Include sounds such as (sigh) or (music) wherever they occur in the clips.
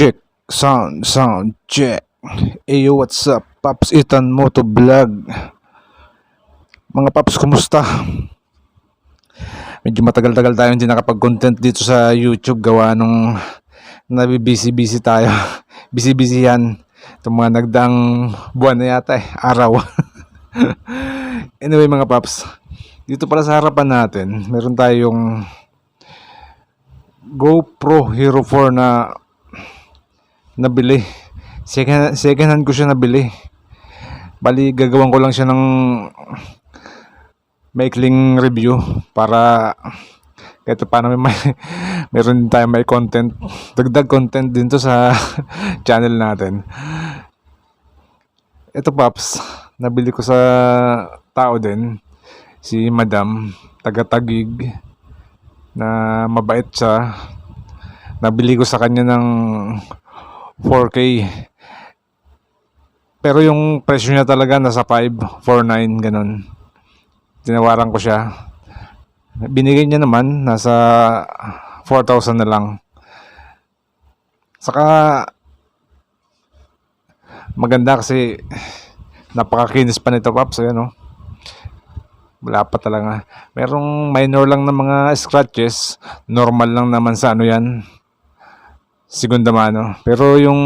Check, sound, sound, check. Eyo, what's up? Paps Itan Moto Vlog. Mga Paps, kumusta? Medyo matagal-tagal tayo hindi nakapag-content dito sa YouTube gawa nung nabibisi-busy tayo. (laughs) Busy-busy yan. Itong mga nagdaang buwan na yata eh, araw. (laughs) anyway mga Paps, dito pala sa harapan natin, meron tayong GoPro Hero 4 na nabili. Second, second hand ko siya nabili. Bali, gagawan ko lang siya ng maikling review para kahit paano may, may (laughs) meron tayo may content dagdag content din to sa (laughs) channel natin ito paps nabili ko sa tao din si madam taga tagig na mabait siya nabili ko sa kanya ng 4K pero yung presyo niya talaga nasa 5 4.9 ganun. Tinawaran ko siya. Binigay niya naman nasa 4,000 na lang. Saka maganda kasi napakakinis pa nito paps ayan oh wala pa talaga. Merong minor lang na mga scratches. Normal lang naman sa ano yan segunda mano pero yung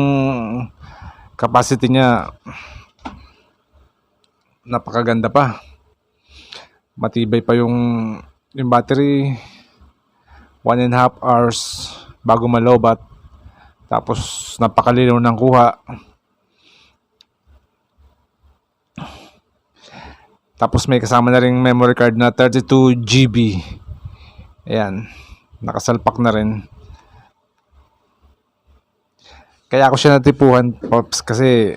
capacity niya napakaganda pa. Matibay pa yung yung battery. One and a half hours bago malobat. Tapos napakalinaw ng kuha. Tapos may kasama na ring memory card na 32 GB ayan nakasalpak na rin kaya ako siya natipuhan pops kasi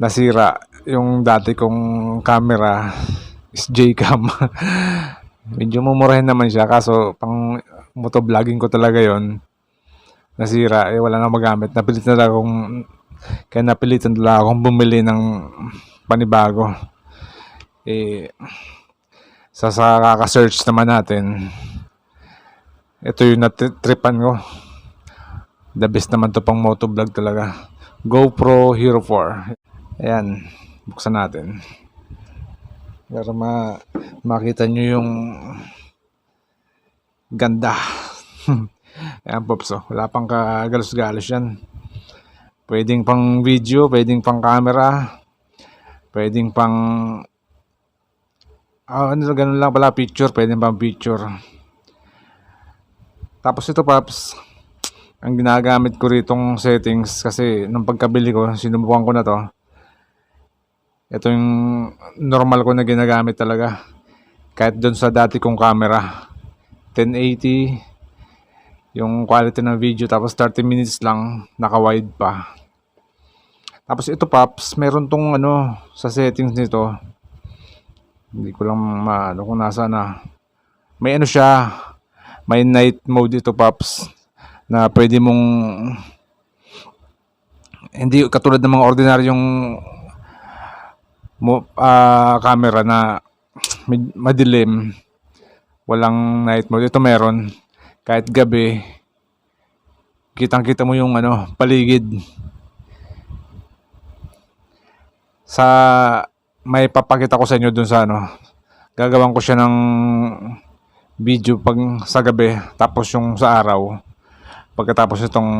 nasira yung dati kong camera is Jcam. (laughs) Medyo mumurahin naman siya kaso pang motovlogging ko talaga yon nasira. Eh wala na magamit. Napilitan na akong kaya napilitan talaga akong bumili ng panibago. Eh sa sa kaka-search naman natin ito yung natripan ko the best naman to pang motovlog talaga. GoPro Hero 4 ayan buksan natin. Para ma makita nyo yung ganda. (laughs) Ayan pops oh. wala pang kagalos-galos yan. Pwedeng pang video pwedeng pang camera pwedeng pang ah, ano ganun lang pala picture pwedeng pang picture. Tapos ito paps ang ginagamit ko ritong settings kasi nung pagkabili ko sinubukan ko na to ito yung normal ko na ginagamit talaga. Kahit doon sa dati kong camera. 1080 yung quality ng video tapos 30 minutes lang naka-wide pa. Tapos ito Pops, meron tong ano sa settings nito. Hindi ko lang maano kung nasa na. May ano siya, may night mode ito Pops na pwede mong hindi katulad ng mga ordinaryong ah, camera na madilim walang night mode. Ito meron. Kahit gabi kitang kita mo yung ano paligid. Sa may papakita ko sa inyo dun sa ano gagawan ko siya ng video pag sa gabi tapos yung sa araw pagkatapos itong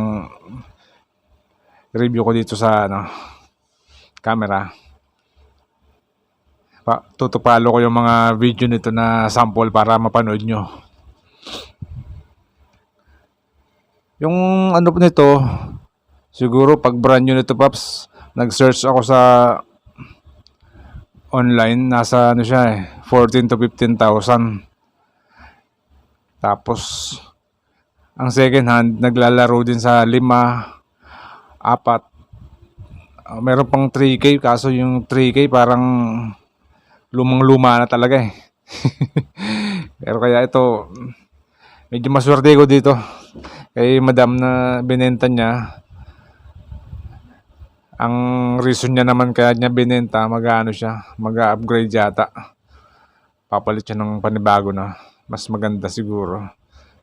review ko dito sa ano camera pa, tutupalo ko yung mga video nito na sample para mapanood nyo. Yung ano po nito, siguro pag brand new nito Paps, nag-search ako sa online, nasa ano siya eh, 14 to 15,000. Tapos, ang second hand, naglalaro din sa 5, 4, Uh, meron pang 3K kaso yung 3K parang lumang-luma na talaga eh. (laughs) Pero kaya ito, medyo maswerte ko dito. Kay madam na binenta niya, ang reason niya naman kaya niya binenta, mag-ano siya, mag-upgrade yata. Papalit siya ng panibago na. Mas maganda siguro.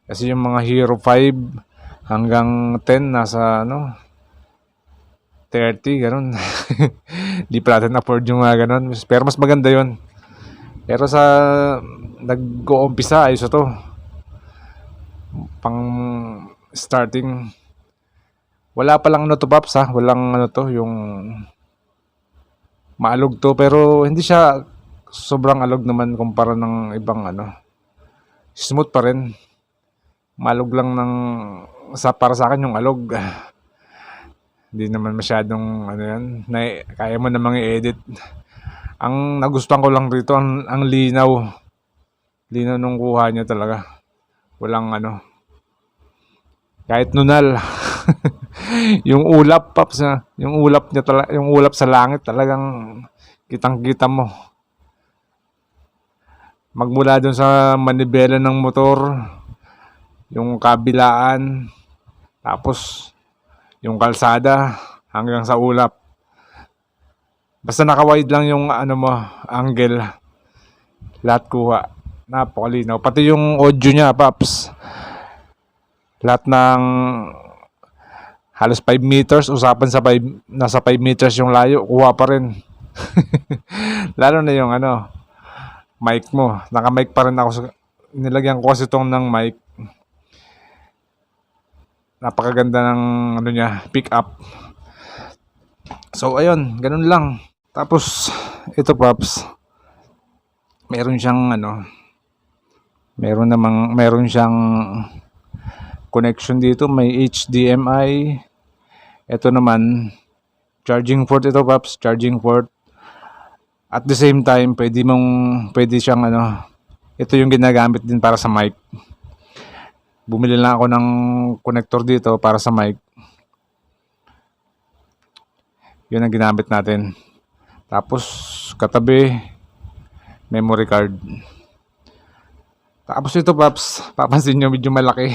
Kasi yung mga Hero 5, hanggang 10 nasa ano 30 ganun. (laughs) Di pa natin afford yung mga ganun. Pero mas maganda yon. Pero sa nag-uumpisa ayos to. Pang starting wala pa lang ano to Paps ha. Walang ano to yung maalog to pero hindi siya sobrang alog naman kumpara ng ibang ano. Smooth pa rin. Malog lang ng sa para sa akin yung alog. (laughs) Hindi naman masyadong ano yan. Na, kaya mo namang i-edit. Ang nagustuhan ko lang rito ang, ang linaw. Linaw nung kuha niya talaga. Walang ano. Kahit nunal. (laughs) yung ulap paps na, yung ulap niya talaga, yung ulap sa langit talagang kitang-kita mo. Magmula dun sa manibela ng motor, yung kabilaan, tapos yung kalsada hanggang sa ulap. Basta naka-wide lang yung ano mo, angle. Lahat kuha. Napakalinaw. Pati yung audio niya, Paps. Lahat ng halos 5 meters, usapan sa 5, nasa 5 meters yung layo, kuha pa rin. (laughs) Lalo na yung ano, mic mo. Naka-mic pa rin ako. Nilagyan ko kasi itong ng mic napakaganda ng ano niya, pick up. So ayun, ganun lang. Tapos ito Pops, meron siyang ano, meron namang meron siyang connection dito, may HDMI. Ito naman charging port ito Pops, charging port. At the same time, pwede mong pwede siyang ano, ito yung ginagamit din para sa mic bumili lang ako ng connector dito para sa mic. Yun ang ginamit natin. Tapos katabi memory card. Tapos ito paps, papansin nyo medyo malaki.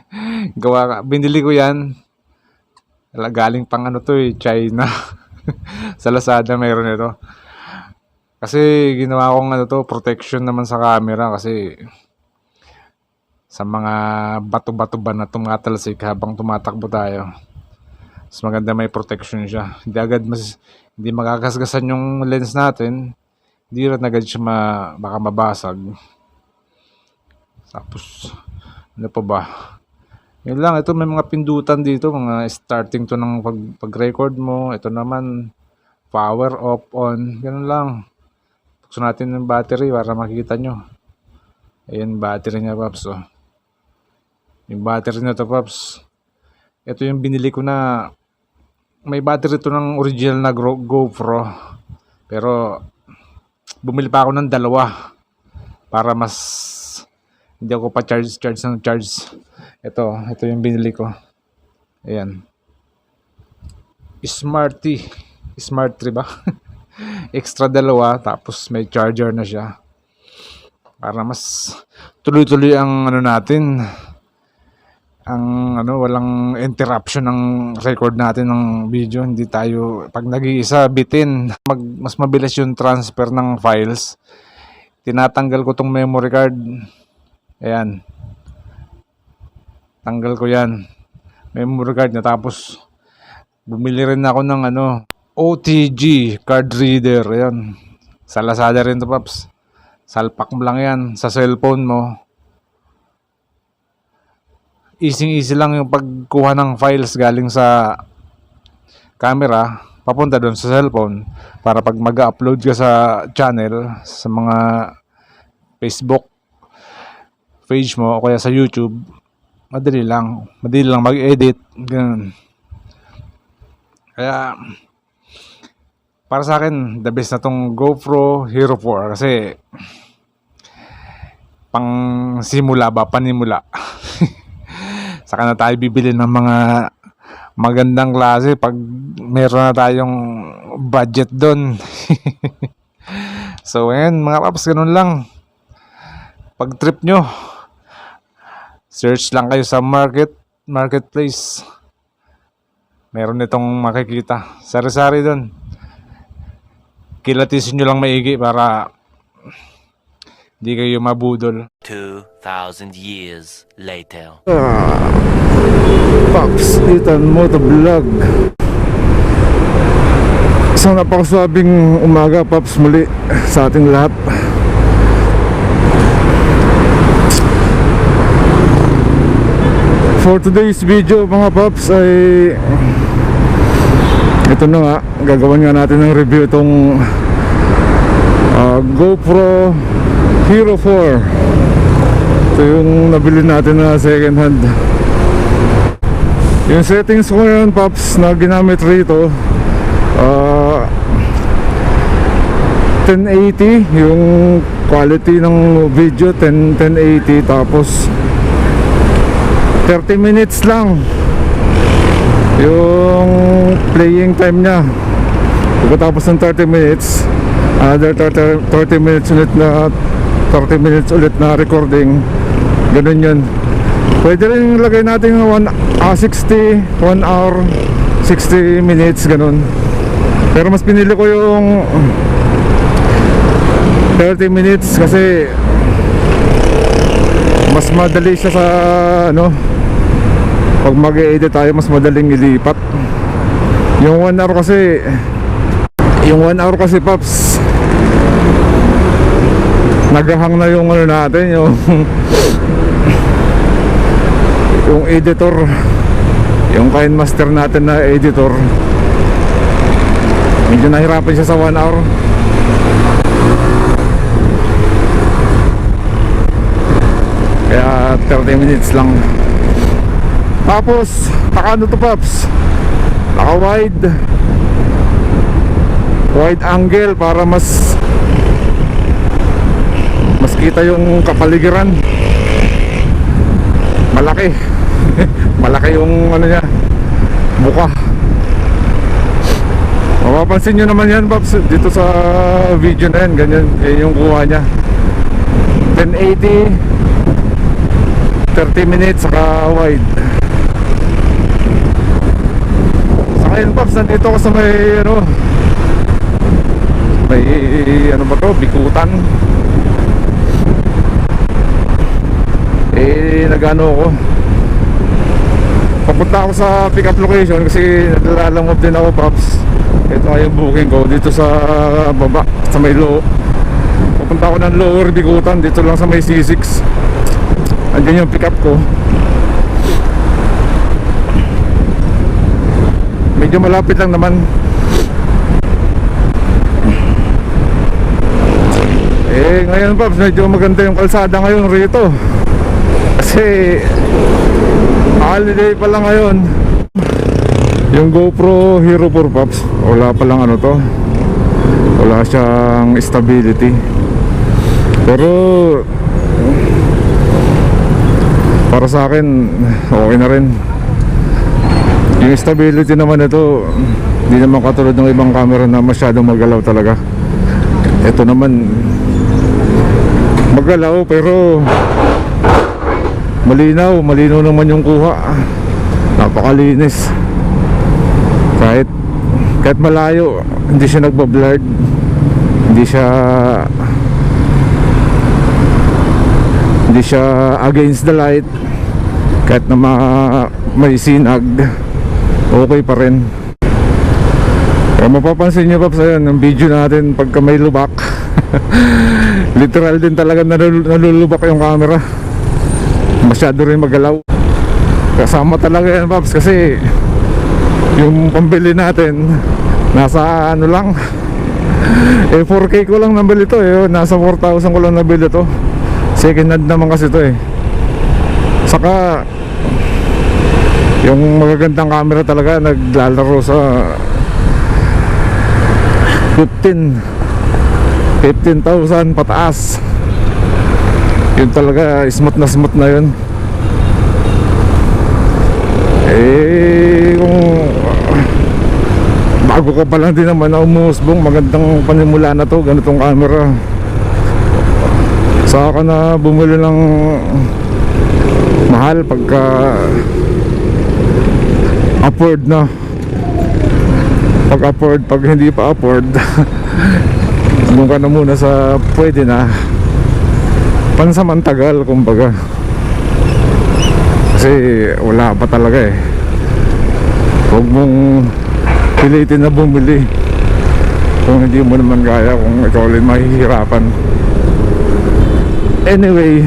(laughs) Gawa binili ko yan. Galing pang ano to eh, China. (laughs) sa Lazada mayroon ito. Kasi ginawa kong ano to, protection naman sa camera kasi sa mga bato-bato ba na tumatalsik habang tumatakbo tayo. Mas maganda may protection siya. Hindi agad mas hindi magkakasgasan yung lens natin. Hindi rin agad siya ma, baka mabasag. Tapos ano pa ba? Yun lang, ito may mga pindutan dito, mga starting to ng pag, pag-record mo. Ito naman, power off on, ganun lang. Buksan natin yung battery para makita nyo. Ayan, battery niya, Paps. Oh. Yung battery na to, Paps. Ito yung binili ko na may battery to ng original na GoPro. Pero bumili pa ako ng dalawa para mas hindi ako pa charge charge ng charge. Ito, ito yung binili ko. Ayan. Smarty. Smart 3 ba? (laughs) Extra dalawa tapos may charger na siya. Para mas tuloy-tuloy ang ano natin ang ano walang interruption ng record natin ng video. Hindi tayo pag nag-iisa bitin. (laughs) Mag, mas mabilis yung transfer ng files. Tinatanggal ko tong memory card. Ayan. Tanggal ko yan. Memory card na tapos bumili rin ako ng ano OTG card reader. Ayan. Sa Lazada rin to paps. Salpak mo lang yan sa cellphone mo easy-easy lang yung pagkuha ng files galing sa camera papunta doon sa cellphone para pag mag-upload ka sa channel sa mga Facebook page mo o kaya sa YouTube madali lang. Madali lang mag-edit ganun. Kaya para sa akin the best na tong GoPro Hero 4 kasi pang simula ba panimula saka na tayo bibili ng mga magandang klase pag meron na tayong budget doon. (laughs) so, ayan, mga paps, ganun lang. Pag trip nyo, search lang kayo sa market, marketplace. Meron itong makikita. Sari-sari doon. Kilatisin nyo lang maigi para Hindi kayo mabudol. 2,000 years later. Ah, Pops, Ethan Motovlog Isang napakaswabing umaga, Pops, muli sa ating lahat For today's video, mga Pops, ay ito na nga, gagawin nga natin ng review itong ah, GoPro Hero 4 Ito yung nabili natin na second hand. Yung settings ko ngayon Pops na ginamit rito ah 1080 yung quality ng video 10, 1080 tapos 30 minutes lang yung playing time niya. Pagkatapos ng 30 minutes another 30, 30 minutes ulit na 30 minutes ulit na recording. Ganun yun. Pwede rin lagay natin 1 ah, 60 1 hour 60 minutes ganun. Pero mas pinili ko yung 30 minutes kasi mas madali siya sa ano pag mag-edit tayo mas madaling ilipat. Yung 1 hour kasi yung 1 hour kasi paps naghahang na yung ano natin yung yung editor. Yung kind master natin na editor. Medyo nahirapan siya sa 1 hour. Kaya 30 minutes lang. Tapos naka ano to paps naka wide wide angle para mas mas kita yung kapaligiran. Malaki. (laughs) Malaki yung ano niya mukha. Mapapansin nyo naman yan Pops dito sa video na yan ganyan yan yung kuha niya. 1080 30 minutes saka wide. Sa ngayon Pops nandito ako sa may ano may ano ba to bikutan eh nagano ako. Papunta ako sa pick up location kasi naglalamove din ako Pops. Ito nga yung booking ko dito sa baba sa may low papunta ako ng lower bikutan dito lang sa may C6 andyan yung pick up ko. Medyo malapit lang naman. Eh ngayon Pops medyo maganda yung kalsada ngayon rito kasi holiday pa lang ngayon. Yung GoPro Hero 4 Pops wala pa lang ano to. Wala siyang stability. Pero para sa akin okay na rin. Yung stability naman ito hindi naman katulad ng ibang camera na masyadong magalaw talaga. Ito naman magalaw pero malinaw malinaw naman yung kuha. Napakalinis. Kahit kahit malayo hindi siya nagbablurred hindi siya hindi siya against the light. Kahit na ma, may sinag okay pa rin. Kaya mapapansin nyo Paps ayun ang video natin pagka may lubak. (laughs) Literal din talaga nalul- nalulubak yung camera masyado rin magalaw. Kasama talaga yan Paps kasi yung pambili natin nasa ano lang. (laughs) Eh 4k ko lang nabili to eh. Nasa 4,000 ko lang nabili to. Second hand naman kasi to eh. Saka yung magagandang camera talaga naglalaro sa 15 15,000 pataas yun talaga smooth na smooth na yun. Eh kung bago ka pa lang din naman na umusbong magandang panimula na to ganitong camera. Saka ka na bumili ng mahal pagka upward na. Pag upward pag hindi pa upward (laughs) doon ka na muna sa pwede na pansamantagal kumbaga. Kasi wala pa talaga eh. Huwag mong pilitin na bumili kung hindi mo naman kaya kung ikaw ulit mahihirapan. Anyway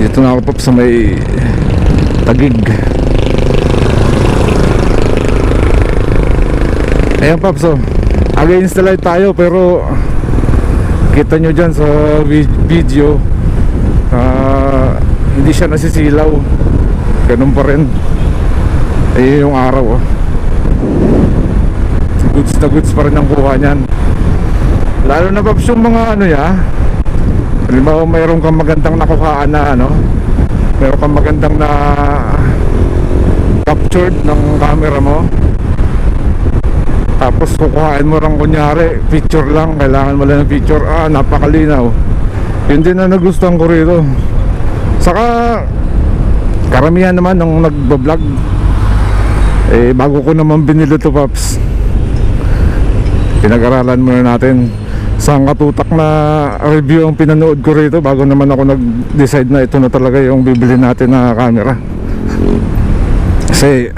dito na ako pop sa may tagig ayan pop so against the light tayo pero kita nyo dyan sa vi- video ah, hindi siya nasisilaw. Ganun pa rin. Eh yung araw oh. goods na goods pa rin ang kuha niyan. Lalo na paps yung mga ano ya halimbawa mayroon kang magandang nakuhaan na ano mayroon kang magandang na captured ng camera mo tapos kukuhain mo lang kunyari picture lang kailangan mo lang ng picture. Ah napakalinaw. Yun din ang nagustuhan ko rito. Saka karamihan naman ng nagbablog eh bago ko naman binili to Paps pinag-aralan muna natin. Sa katutak na review ang pinanood ko rito bago naman ako nag-decide na ito na talaga yung bibili natin na camera. Kasi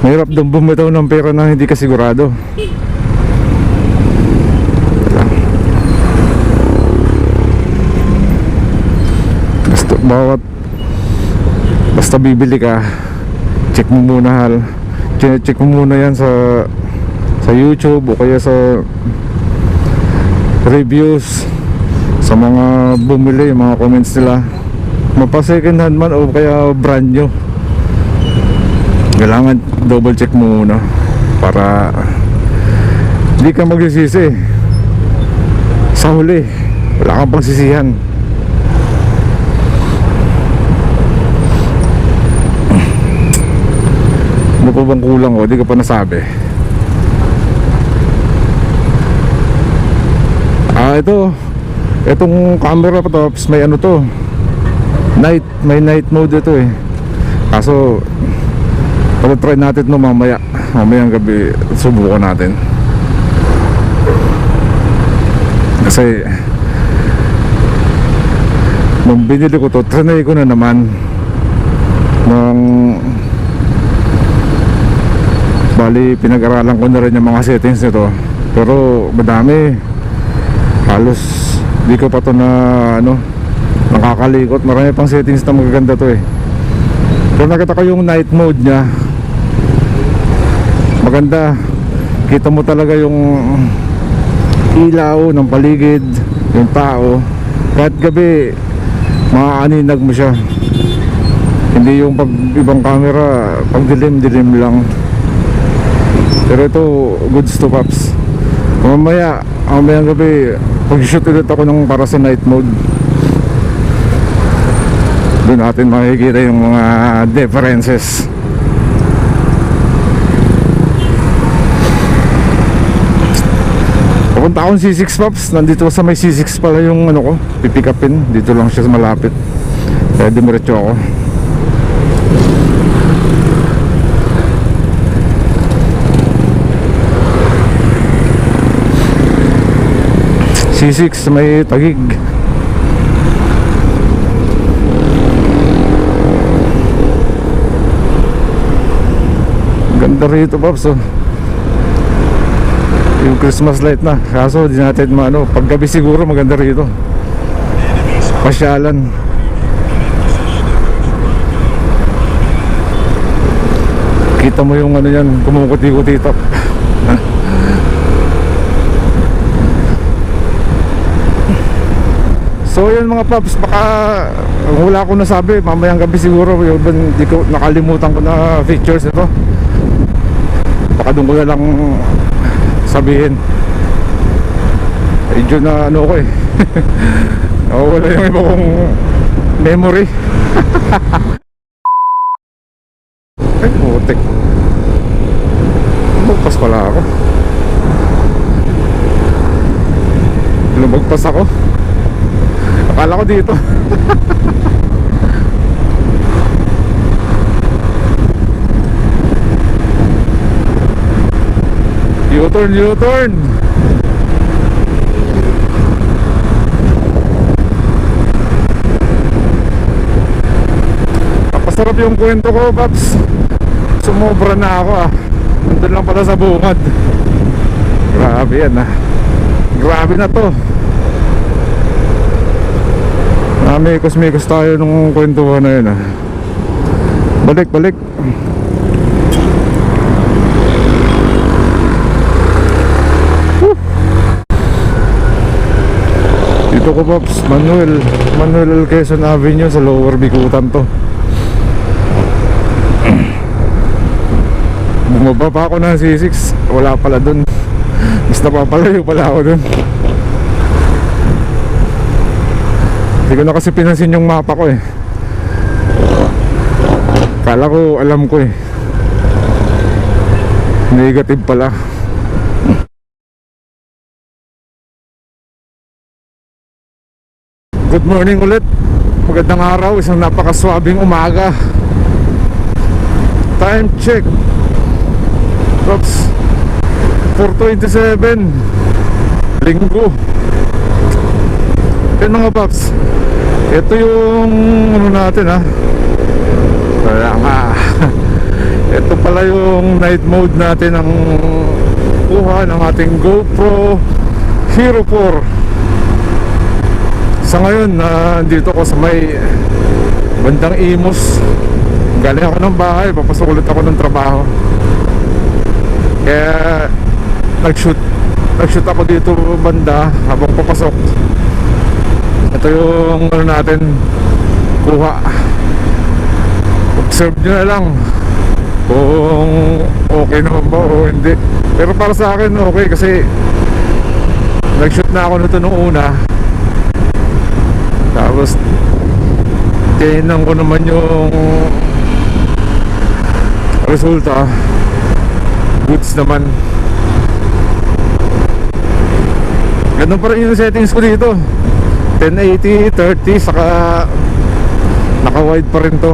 mahirap doon bumitaw ng pera na hindi ka sigurado. Basta bawat basta bibili ka check mo muna hal. Check, mo muna yan sa sa YouTube o kaya sa reviews sa mga bumili mga comments nila. Mapa hand man o kaya brand new kailangan double check mo muna para hindi ka magsisisi sa huli wala kang pagsisihan ano pa bang kulang ko? Di ka pa nasabi Ah, ito. Itong camera pa tops, may ano to. Night, may night mode ito eh. Kaso try natin no mamaya. Mamayang gabi subukan natin. Kasi nung binili ko to, trinay ko na naman. Nung bali pinag-aralan ko na rin yung mga settings nito. Pero madami. Halos di ko pa to na ano nakakalikot marami pang settings na magaganda to eh. Pero nakita ko yung night mode nya maganda. Kita mo talaga yung ilaw ng paligid yung tao. Kahit gabi maaaninag mo siya. Hindi yung pag ibang camera pag dilim dilim lang. Pero ito goods to pops mamaya mamayang gabi pag shoot ulit ako ng para sa night mode. Doon natin makikita yung mga differences Pupunta akong C6 Pops. Nandito sa may C6 pala yung ano ko Pipick upin. Dito lang siya malapit. Kaya dumiretso ako. C6 sa may tagig. Ganda rito Pops oh yung Christmas light na. Kaso di natin maano paggabi siguro maganda rito. Pasyalan. Kita mo yung ano yan kumukuti-kuti top (laughs) so yun mga paps baka wala ko nasabi. Mamayang gabi siguro yung di ko nakalimutan ko na features ito. Baka doon ko na lang sabihin. Medyo na ano ko eh. (laughs) Nawawala yung iba kong memory. (laughs) Ay putik. Lumagpas pala ako. Lumagpas ako. Akala ko dito (laughs) U-turn, U-turn. Napasarap yung kwento ko, Paps. Sumobra na ako ah. Nandun lang pala sa bungad. Grabe yan ah. Grabe na to. Namikos-mikos tayo nung kwentuhan na yun ah. Balik, balik. Woo! Dito ko Pops, Manuel. Manuel. Quezon Avenue sa Lower Bikutan to. (clears throat) Bumaba pa ako ng C6 Wala pala dun. Basta papalayo pala ako dun. Hindi ko na kasi pinansin yung mapa ko eh. Kala ko alam ko eh. Negative pala Good morning ulit. Magandang araw, isang napakaswabing umaga. Time check. Oops. 4.27 Linggo. Yan mga paps. Ito yung ano natin ha? Kaya nga. (laughs) Ito pala yung night mode natin ang kuha ng ating GoPro Hero 4 sa ngayon, nandito ko sa may bandang Imus. Galing ako ng bahay, papasok ulit ako ng trabaho. Kaya nag-shoot nag-shoot ako dito banda habang papasok. Ito yung ano natin kuha. Observe nyo na lang kung okay naman ba o hindi. Pero para sa akin okay kasi nag-shoot na ako nito nung una tapos tinignan ko naman yung resulta. Goods naman. Ganun pa rin yung settings ko dito. 1080, 30 saka naka wide pa rin to.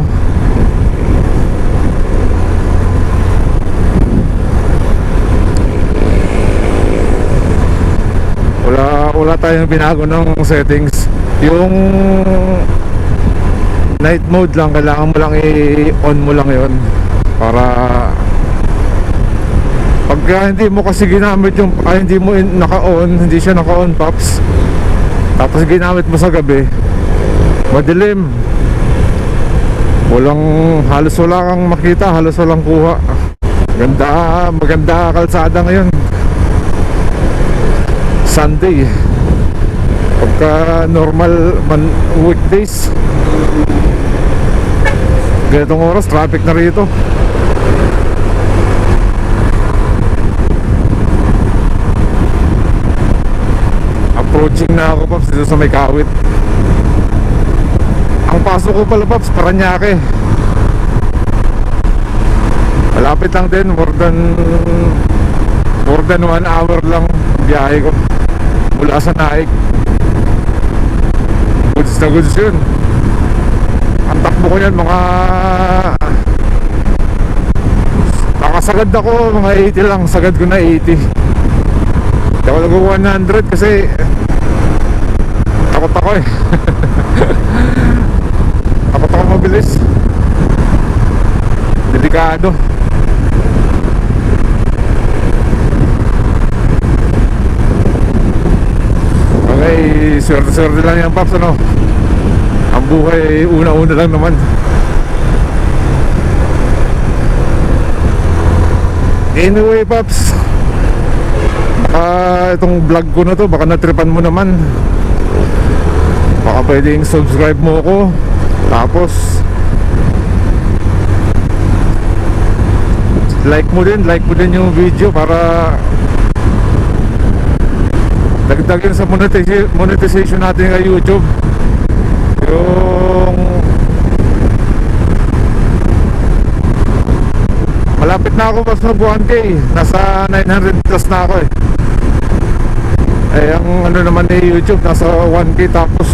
Wala wala tayong binago ng settings yung night mode lang kailangan mo lang i-on mo lang yon para pagka hindi mo kasi ginamit yung ah, hindi mo naka-on hindi siya naka-on pops. Tapos ginamit mo sa gabi madilim. Walang halos wala kang makita halos walang kuha. Maganda maganda kalsada ngayon. Sunday pagka normal man weekdays. Ganitong oras traffic na rito. Approaching na ako paps dito sa may kawit. Ang pasok ko pala paps Paranaque. Malapit lang din more than more than one hour lang biyahe ko mula sa Naik goods na goods yun. Ang takbo ko yan mga nakasagad ako mga 80 lang. Sagad ko na 80 hindi ako nag 100 kasi takot ako eh. (laughs) Takot ako mabilis. Delikado Okay, swerte-swerte lang yan, Paps, ano? Ang buhay, una-una lang naman. Anyway, Paps, baka itong vlog ko na to, baka natripan mo naman. Baka pwedeng subscribe mo ako. Tapos, like mo din, like mo din yung video para dagdagan sa monetization, natin sa YouTube yung malapit na ako mas mag 1k nasa 900 plus na ako eh eh ang ano naman ni YouTube nasa 1k tapos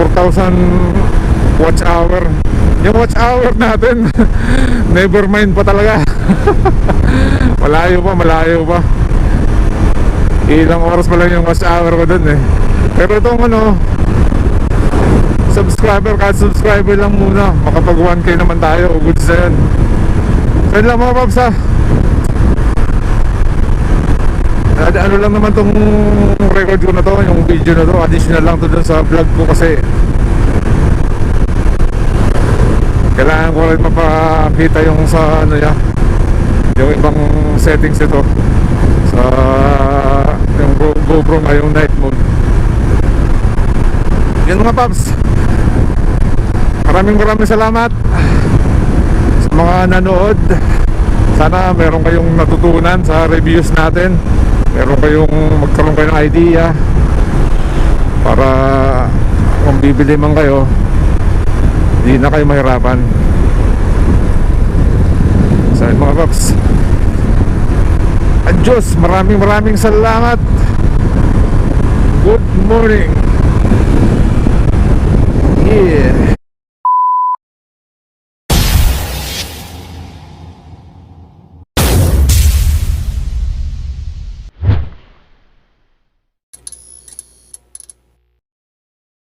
4,000 watch hour Yung watch hour natin, (laughs) never mind pa talaga. (laughs) malayo pa, malayo pa. Ilang oras pa lang yung watch hour ko dun eh. Pero itong ano, subscriber, kahit subscriber lang muna. Makapag 1k naman tayo, goods na yun. So yun lang mga paps ha. Ad- ano lang naman tong record ko na to, yung video na to, additional lang to dun sa vlog ko kasi kailangan ko rin mapakita yung sa ano niya yung ibang settings ito sa GoPro nga yung night mode yun mga paps. Maraming maraming salamat sa mga nanood. Sana meron kayong natutunan sa reviews natin. Meron kayong magkaroon kayo ng idea para kung bibili man kayo hindi na kayo mahirapan. Sa mga paps. Adios, maraming maraming salamat morning.